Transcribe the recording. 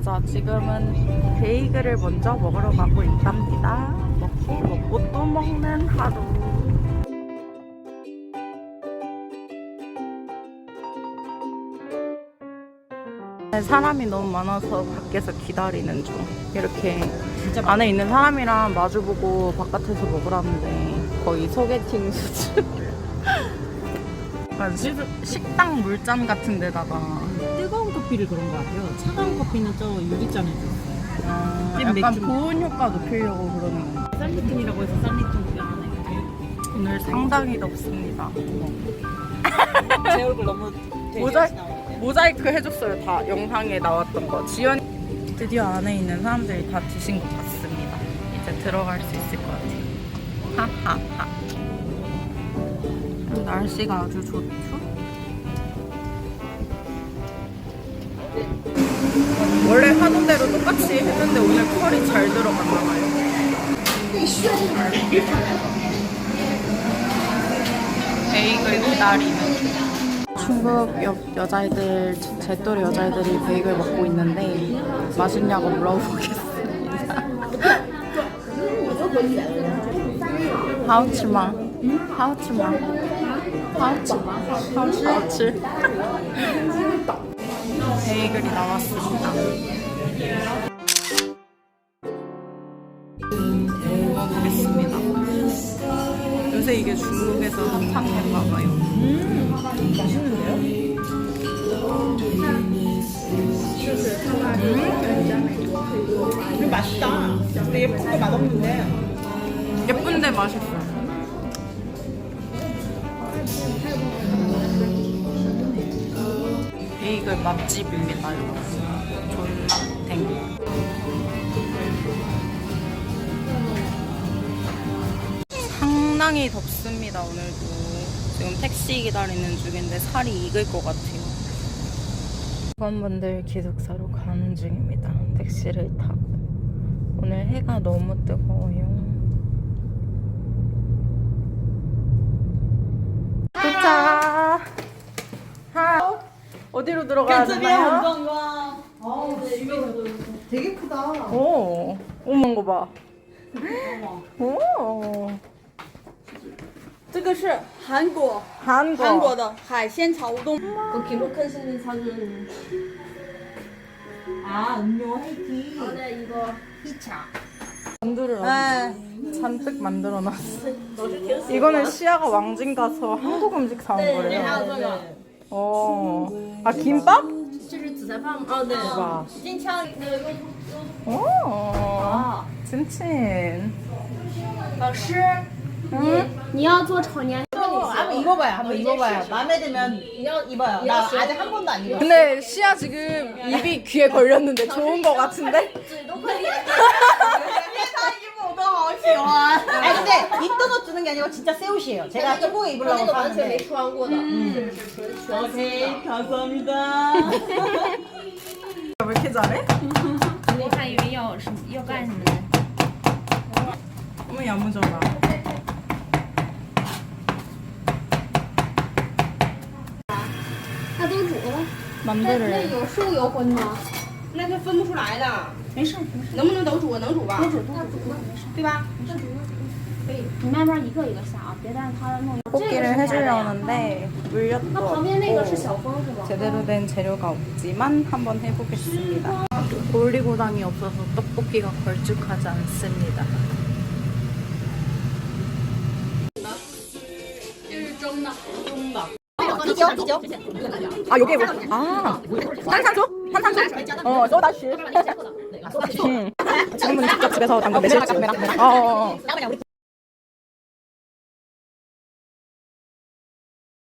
맞아. 지금은 베이글을 먼저 먹으러 가고 있답니다. 먹고 먹고 또 먹는 하루. 사람이 너무 많아서 밖에서 기다리는 중. 이렇게 안에 있는 사람이랑 마주보고 바깥에서 먹으라는데 거의 소개팅 수준. 약간 시- 식당 물잔 같은 데다가 뜨거운 커피를 그런 것 같아요. 차가운 커피는 저 유리잔에 줬어요. 어, 찜 약간 맥주. 보온 효과 높이려고 그러는 거. 쌀리톤이라고 해서 쌀리톤 구경하네. 오늘 상당히 덥습니다. 제 얼굴 너무 모자, 모자이크 해줬어요. 다 영상에 나왔던 거. 지연 드디어 안에 있는 사람들이 다 드신 것 같습니다. 이제 들어갈 수 있을 것 같아요. 하하하. 날씨가 아주 좋죠? 원래 하던 대로 똑같이 했는데 오늘 컬이 잘 들어갔나 봐요. 베이글 기다리는 중국 여, 여자애들, 제 또래 여자애들이 베이글 먹고 있는데 맛있냐고 물어보겠습니다. 하우츠마, 하우츠마, 하우츠마, 하우츠. 베이글이 나왔습니다. 먹어보겠습니다. 요새 이게 중국에서 핫한가 봐요. 맛있는데요? 음, 맛있다. 근데 예쁜 거 맛없는데. 예쁜데 맛있어요. 베이글 맛집입니다, 여러분. 존맛탱. 상당히 덥습니다, 오늘도. 지금 택시 기다리는 중인데 살이 익을 것 같아요. 직원분들 기숙사로 가는 중입니다. 택시를 타고. 오늘 해가 너무 뜨거워요. 도착! 하 어디로 들어가야 되나요? 되게 크다. 오, 오만 거 봐. 오, 这个是韩国 한국. 韩国的海鲜炒乌冬， 그 김옥한 사는 아, 음료 하이티. 어제 이거 만두를 네. 잔뜩 만들어놨어. 이거는 시아가 왕진 가서 한국 음식 사온 거래요. 这个 어, 아 김밥? 这是紫菜饭吗？哦，对， 와, 金枪那个 오, 찐친. 老师， 응? 你要做炒年， 한번 입어봐요. 한번 입어봐요. 마음에 들면 입어요. 나 아직 한 번도 안 입어. 근데 시아 지금 입이 귀에 걸렸는데 좋은 거 같은데? 嘴都快裂。 아니 근데 입던 옷 주는 게 아니고 진짜 새 옷이에요. 제가 중국에 他 입으려고 那个完全没 샀는데. 穿过的，这个是纯全丝的。 감사합니다. 왜 이렇게 잘해? 我还以为要什么要干什么呢？ 너무 야무져라. 那都煮了，那 만두를 有熟有荤吗？那是分不出来的。没事，能不能都煮？能煮吧？都煮都煮，对吧？ 뽑기를 해주려는데 물엿도 없고 제대로 된 재료가 없지만 한번 해보겠습니다. 올리고당이 없어서 떡볶이가 걸쭉하지 않습니다. 아 요게 뭐? 아 탄산수? 탄산수? 어 소다슈. 네, 음. 지금은 직접 집에서 담근 매실주. 네. 어. 어, 어.